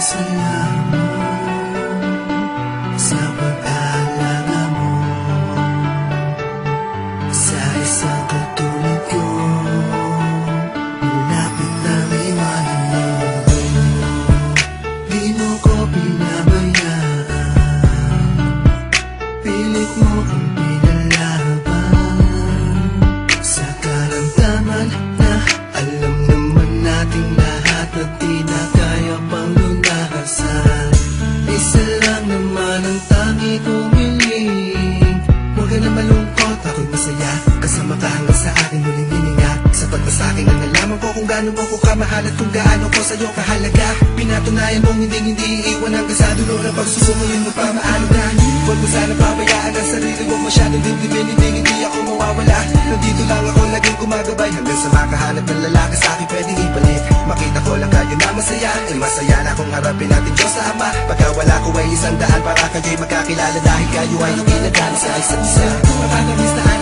Señor. Sa'yo kahalaga. Pinatunayan mong hindi hindi iiwan hanggang sa dulo ng pagsuso Ngayon magpamaalo na Huwag mo sana pabayaan ang sarili mo. Masyadong dibdibin, hindi hindi ako mawawala. Nandito lang ako laging gumagabay. Hanggang sa makahanap ng lalaki sa akin pwedeng ibalik. Makita ko lang kayo na masaya. Eh masaya na kung harapin natin Diyos sa Ama. Pagka wala ko ay isang daan para kayo'y magkakilala Dahil kayo ay hindi nagdaan sa isa't isa. Nakakamiss na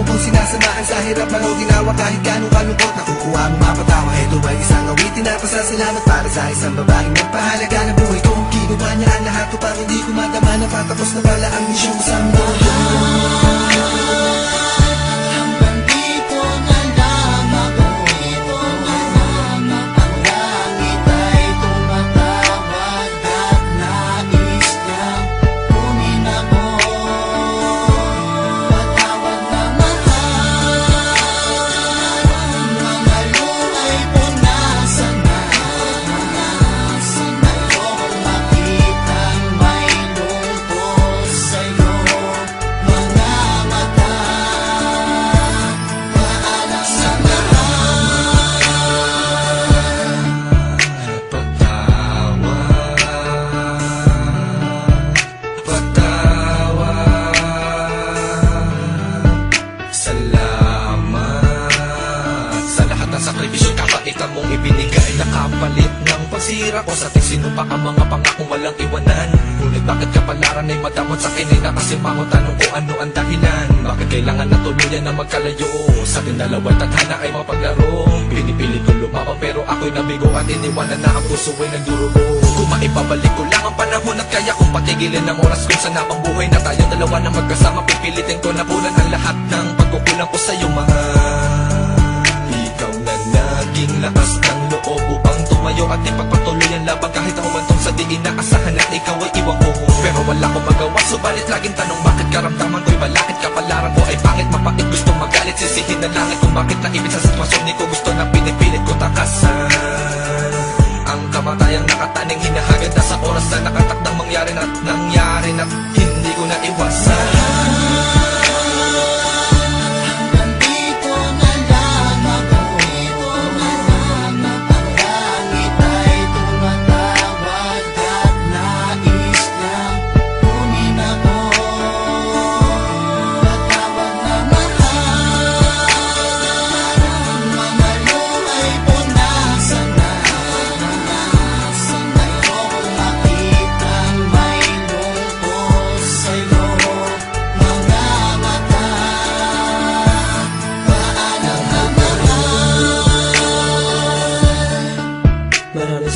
mo kong sinasamahan sa hirap? Malaw ginawa? Kahit gano'ng kalungkot? Nakukuha mo mapatawa Ito ay isang awitin na pasasalamat Para sa isang babaeng nagpahalaga ng buhay ko. Ginawa niya ang lahat upang hindi ko madama. Na patapos na pala ang misyon ko sa mundo ko sa ating sinupa ang mga pangakong walang iwanan. Ngunit bakit kapalaran ay madamot sa akin ay nakasimango Tanong ko ano ang dahilan? Bakit kailangan na tuluyan na magkalayo? Sa ating dalawang tadhana ay mapaglaro. Pinipilit ko lumaban pero ako'y nabigo At iniwanan na ang puso ay nagdurugo. Kung maipabalik ko lang ang panahon At kaya kong patigilin ang oras kung saan ang buhay na tayo dalawa na magkasama Pipilitin ko na punan ang lahat ng pagkukulang ko sa'yo mahal. Ikaw na naging lakas ng loob upang tumayo at ipagpatuloy ang laban. Kahit humantong sa di inaasahan at ikaw ay iwan ko Pero wala akong magawa subalit laging tanong bakit karamdaman ko'y malakit kapalaran ko ay pangit mapait gusto magalit. Sisihin na langit kung bakit naibig sa sitwasyon ni ko. Gusto na pinipilit ko takasan ang kamatayang nakataning hinahagad na sa oras na nakatakdang mangyari na nangyari na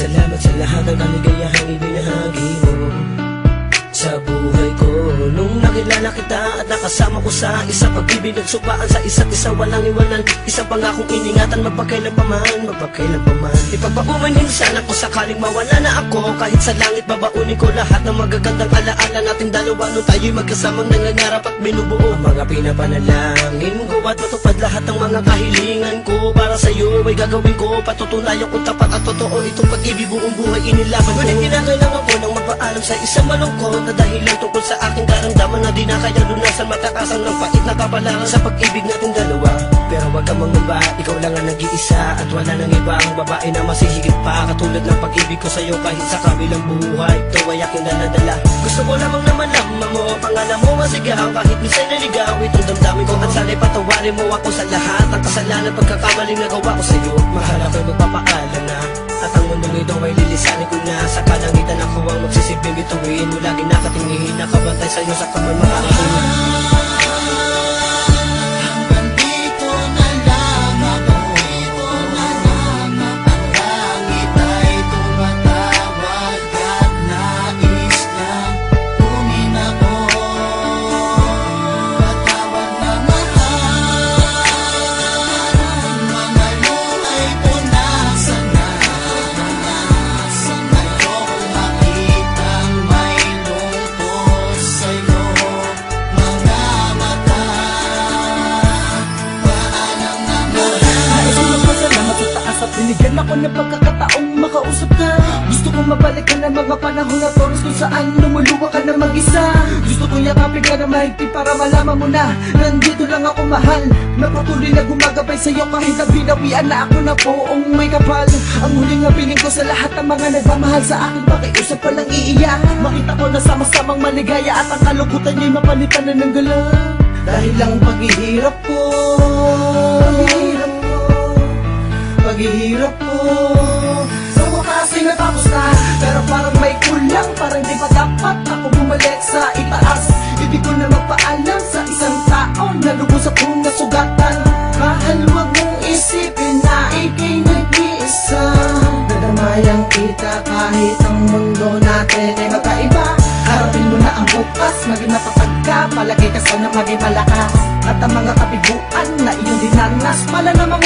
salamat sa lahat ng kaligayahang ibinahagi mo Sa buhay ko nakilala kita at nakasama ko sa isa Pag-ibig nagsubaan sa isa't isa Walang iwanan. Isang pangakong iningatan Magpakailan pa man Magpakailan pa man Ipagpaumanhin sana kung sakaling mawala na ako. Kahit sa langit babaunin ko lahat ng magagandang alaala nating dalawa. Nung tayo'y magkasamang nangangarap at binubuo mga pinapanalangin ko. At matupad lahat ng mga kahilingan ko. Para sa'yo ay gagawin ko. Patutunayan kung tapat at totoo Itong pag-ibig buong buhay inilaban ko. Ngunit kinakailangan ko ng magpaalam sa isang malungkot Na dahilan tungkol sa aking karamdaman Na di na kaya lunasan matakasan ng pait na kapalaran Sa pag-ibig nating dalawa Pero wag kang mangamba, ikaw lang ang nag-iisa At wala nang iba. Ang babae na masihigit pa Katulad ng pag-ibig ko sa'yo kahit sa kabilang buhay. Ito ay aking daladala. Gusto ko lamang naman lamang mo Pangalan mo masigaw kahit minsan naligaw Itong damdamin ko at sana'y patawarin mo ako sa lahat. Ang kasalanan pagkakamaling nagawa ko sa'yo. Mahal ako'y magpapaalam na At ang mundong ito ay lilisanin ko na. Sa kalangitan ako ang magsisilbing bituin. Mo Lagi nakatingin, nakabantay sa'yo sa kamay makakatingin ako ng pagkakataong makausap ka. Gusto kong mabalik ka ng mga panahon na oras kung saan lumuluwa ka na mag-isa. Gusto kong yakapin ka na mahigpit para malaman mo na Nandito lang ako mahal. Na patuloy na gumagabay sa'yo kahit na binawian na ako na poong may kapal. Ang huling habiling ko sa lahat ng mga nagmamahal sa akin Pakiusap pa lang iiyak Makita ko na sama-samang maligaya At ang kalungkutan niya'y mapalitan na ng galaw. Dahil lang paghihirap ko sa itaas. Ibig ko na magpaalam sa isang tao Na lubos akong nasugatan Mahal wag mong isipin na ikay nag-iisa. Nadamayang kita kahit ang mundo natin ay magkaiba. Harapin mo na ang bukas, maging matatag ka. Palagay ka sana maging malakas. At ang mga kabiguan na iyong dinanas Pala naman